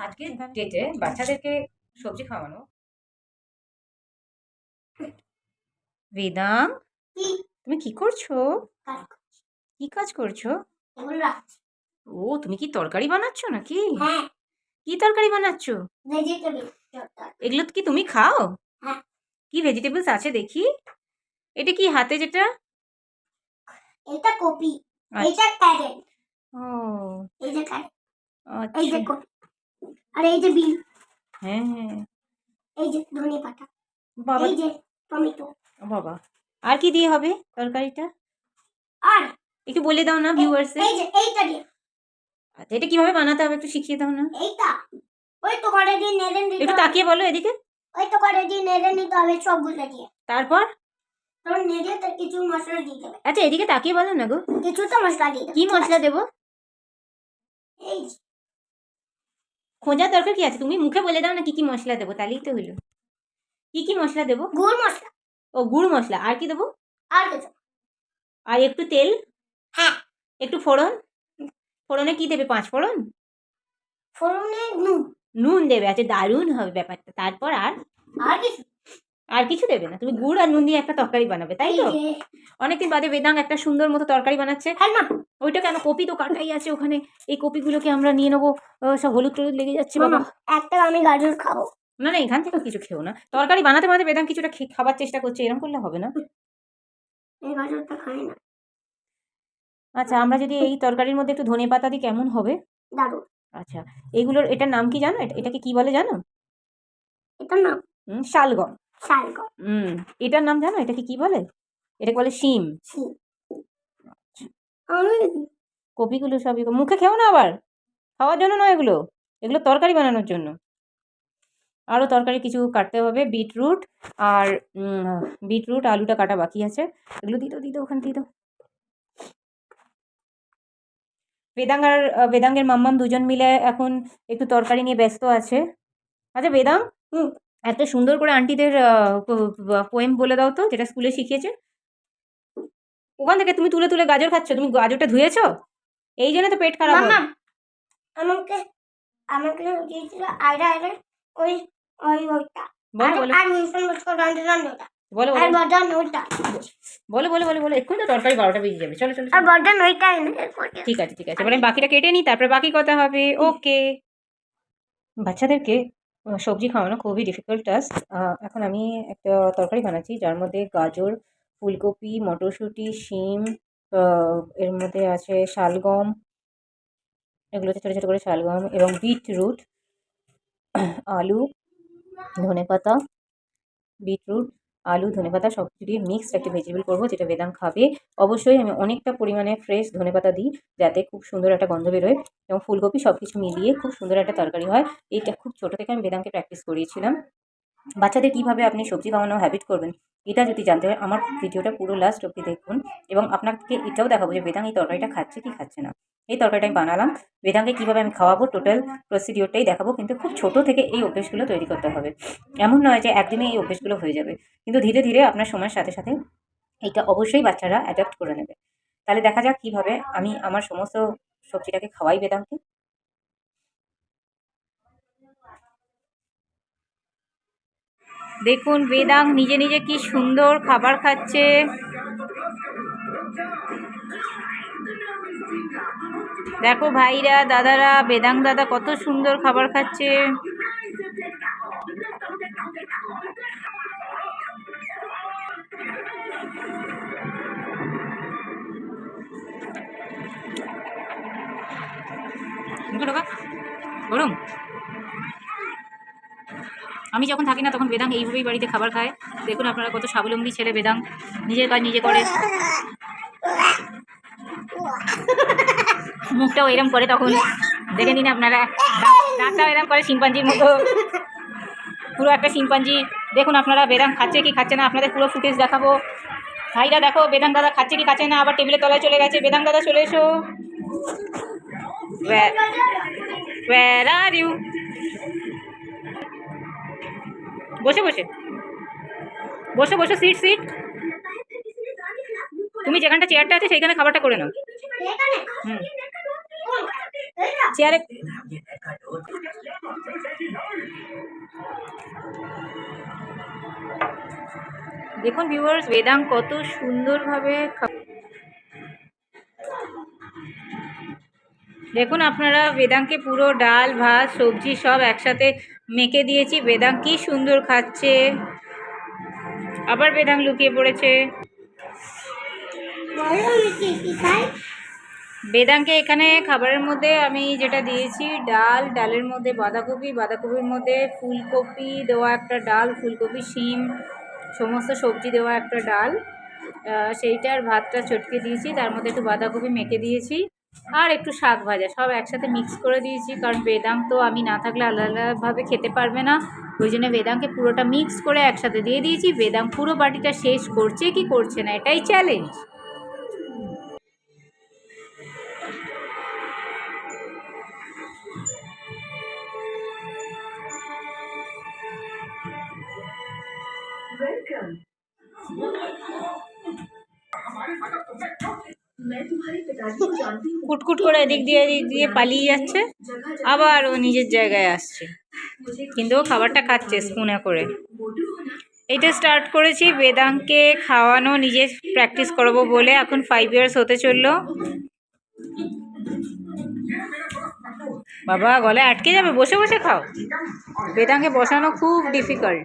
আজকের ডেটে বাচ্চাদেরকে সবজি খাওয়ানো। বেদাম তুমি কি করছ? কি কাজ করছ? ও তুমি কি তরকারি বানাচ্ছো নাকি? হ্যাঁ। কি তরকারি বানাচ্ছো? ভেজিটেবল এগুলো কি তুমি খাও? হ্যাঁ। কি ভেজিটেবলস আছে দেখি? এটা কি হাতে যেটা? এটা কপি। আচ্ছা। এটা ক্যারেট ও। এই যে ক্যারেট এই যে আচ্ছা কপি। আর এই যে বিন হ্যাঁ হ্যাঁ। এই যে ধনে পাতা বাবা। এই যে টমেটো। বাবা। আর কি দিয়ে হবে তরকারিটা? আর একটু বলে দাও না ভিউয়ার্স এই যে এইটা দিয়ে। আচ্ছা এটা কীভাবে বানাতে হবে একটু শিখিয়ে দাও না। এইটা। ওই তো করে দিয়ে নেড়ে নিতে একটু তাকিয়ে বলো এদিকে। ওই তো করে দিয়ে নেড়ে নিতে হবে সবগুলো দিয়ে। তারপর? তখন নেড়ে তার কিছু মশলা দিয়ে দেবে। আচ্ছা এদিকে তাকিয়ে বলো না গো। কিছুটা মশলা দিয়ে কি মশলা দেবো? এই খোঁজার দরকার কি আছে? তুমি মুখে বলে দাও না কি কি মশলা দেবো তাহলেই তো হইল কি কি মশলা দেবো? গুড় মশলা। ও গুড় মশলা। আর কি দেবো? আর কিছু। আর একটু তেল? হ্যাঁ। একটু ফোড়ন? ফোড়নে কি দেবে? পাঁচ ফোড়ন? ফোড়নে নুন। নুন দেবে। আচ্ছা দারুণ হবে ব্যাপারটা। তারপর আর? আর কিছু। আর কিছু দেবে না। তুমি গুড় আর নুন দিয়ে একটা তরকারি বানাবে তাই তো? অনেকদিন বাদে বেদাং একটা সুন্দর মতো তরকারি বানাচ্ছে। ওইটা কেন? কপি তো কাটাই আছে ওখানে। এই কপিগুলোকে আমরা নিয়ে নেব। সব হলুদ টলুদ লেগে যাচ্ছে বাবা। একটা আমি গাজর খাব। না না এখান থেকে কিছু খেও না। তরকারি বানাতে বানাতে বেদাং কিছুটা খাবার চেষ্টা করছে। এরকম করলে হবে না। এই গাজরটা খাই না। আচ্ছা আমরা যদি এই তরকারির মধ্যে একটু ধনে পাতা দিই কেমন হবে? দারুণ। আচ্ছা এইগুলোর এটার নাম কি জানো? এটা- এটাকে কি বলে জানো? এটা না হুম, শালগম। শালগম হুম এটার নাম জানো? এটাকে কি বলে? এটাকে বলে শিম। আমি কপিগুলো সব মুখে খেও না আবার। খাওয়ার জন্য নয় এগুলো। এগুলো তরকারি বানানোর জন্য। আরও তরকারি কিছু কাটতে হবে। বিটরুট আর বিটরুট আলুটা কাটা বাকি আছে। এগুলো দিত দিত ওখানে দিত বেদাং আর বেদাঙ্গের মাম্মাম দুজন মিলে এখন একটু তরকারি নিয়ে ব্যস্ত আছে। আচ্ছা বেদাং একটা সুন্দর করে আন্টিদের পোয়েম বলে দাও তো যেটা স্কুলে শিখিয়েছে। ওখান থেকে তুমি তুলে তুলে গাজর খাচ্ছ তুমি গাজরটা ধুয়েছো? এই জন্য তো পেট খারাপ হয়। আমাকে আমাকে দিয়েছিল আয়রা আয়রা ওই ওই ওইটা বলো বলো। বলো বলো। বলো এক্ষুনি তো তরকারি বারোটা বেজে যাবে। চলো চলো আর। বর্ধন ওইটা ঠিক আছে ঠিক আছে। এবার আমি বাকিটা কেটে নিই তারপরে বাকি কথা হবে। ওকে বাচ্চাদেরকে সবজি খাওয়ানো খুবই ডিফিকাল্ট টাস্ক এখন আমি একটা তরকারি বানাচ্ছি, যার মধ্যে গাজর, ফুলকপি, মটরশুঁটি, শিম এর মধ্যে আছে শালগম এগুলোতে ছোটো ছোটো করে শালগম এবং বিটরুট, আলু ধনে ধনেপাতা, বিটরুট আলু, ধনেপাতা সব কিছু দিয়ে মিক্সড একটা ভেজিটেবল করব, যেটা বেদাম খাবে। অবশ্যই আমি অনেকটা পরিমাণে ফ্রেশ ধনেপাতা দিই, যাতে খুব সুন্দর একটা গন্ধ বেরোয় এবং ফুলকপি সব কিছু মিলিয়ে খুব সুন্দর একটা তরকারি হয়। এইটা খুব ছোটো থেকে আমি বেদামকে প্র্যাকটিস করিয়েছিলাম। বাচ্চাদের কীভাবে আপনি সবজি খাওয়ানো হ্যাবিট করবেন, এটা যদি জানতে হয়, আমার ভিডিওটা পুরো লাস্ট অবধি দেখুন এবং আপনাকে এটাও দেখাবো যে বেদাং এই তরকারিটা খাচ্ছে কি খাচ্ছে না। এই তরকারিটা আমি বানালাম বেদাংকে কীভাবে আমি খাওয়াবো টোটাল প্রসিডিওরটাই দেখাবো, কিন্তু খুব ছোট থেকে এই অভ্যেসগুলো তৈরি করতে হবে। এমন নয় যে একদিনে এই অভ্যেসগুলো হয়ে যাবে, কিন্তু ধীরে ধীরে আপনার সময়ের সাথে সাথে এইটা অবশ্যই বাচ্চারা অ্যাডাপ্ট করে নেবে। তাহলে দেখা যাক কীভাবে আমি আমার সমস্ত সবজিটাকে খাওয়াই বেদাংকে দেখুন, বেদাং নিজে নিজে কি সুন্দর খাবার খাচ্ছে। দেখো ভাইরা, দাদারা, বেদাং দাদা কত সুন্দর খাবার খাচ্ছে। আমি যখন থাকি না, তখন বেদাং এইভাবেই বাড়িতে খাবার খায়। দেখুন আপনারা কত স্বাবলম্বী ছেলে বেদাং নিজের কাজ নিজে করে। মুখটাও এরম করে তখন। দেখে নিন আপনারা। দাঁত- দাঁতটাও এরম করে শিম্পাঞ্জির মতো। পুরো একটা শিম্পাঞ্জি। দেখুন আপনারা বেদাং খাচ্ছে কি খাচ্ছে না। আপনাদের পুরো ফুটেজ দেখাবো। ভাইরা দেখো বেদাং দাদা খাচ্ছে কি খাচ্ছে না। আবার টেবিলের তলায় চলে গেছে। বেদাং দাদা চলে এসো। ওয়ার আর ইউ বসে বসে। বসে বসে সিট সিট তুমি যেখানটা চেয়ারটা আছে, সেইখানে খাবারটা করে নাও। চেয়ারে দেখুন ভিউয়ার্স বেদাং কত সুন্দরভাবে দেখুন, আপনারা বেদাংকে পুরো ডাল, ভাত, সবজি সব একসাথে মেখে দিয়েছি। বেদাং কি সুন্দর খাচ্ছে। আবার বেদাং লুকিয়ে পড়েছে। বেদাংকে এখানে খাবারের মধ্যে আমি যেটা দিয়েছি, ডাল, ডালের মধ্যে বাঁধাকপি, বাঁধাকপির মধ্যে ফুলকপি দেওয়া একটা ডাল, ফুলকপি, শিম, সমস্ত সবজি দেওয়া একটা ডাল। সেইটার ভাতটা চটকে দিয়েছি, তার মধ্যে একটু বাঁধাকপি মেখে দিয়েছি। আর একটু শাক ভাজা, সব একসাথে মিক্স করে দিয়েছি। কারণ বেদাং তো আমি না থাকলে আলাদা আলাদাভাবে খেতে পারবে না। ওই জন্য বেদাংকে পুরোটা মিক্স করে একসাথে দিয়ে দিয়েছি। বেদাং পুরো বাটিটা শেষ করছে কি করছে না, এটাই চ্যালেঞ্জ কুটকুট করে এদিক দিয়ে এদিক দিয়ে পালিয়ে যাচ্ছে আবার ও নিজের জায়গায় আসছে কিন্তু ও খাবারটা খাচ্ছে স্পুনে করে এইটা স্টার্ট করেছি বেদাংকে খাওয়ানো, নিজে প্র্যাকটিস করব বলে এখন ফাইভ ইয়ার্স হতে চলল। বাবা গলায় আটকে যাবে, বসে বসে খাও। বেদাংকে বসানো খুব ডিফিকাল্ট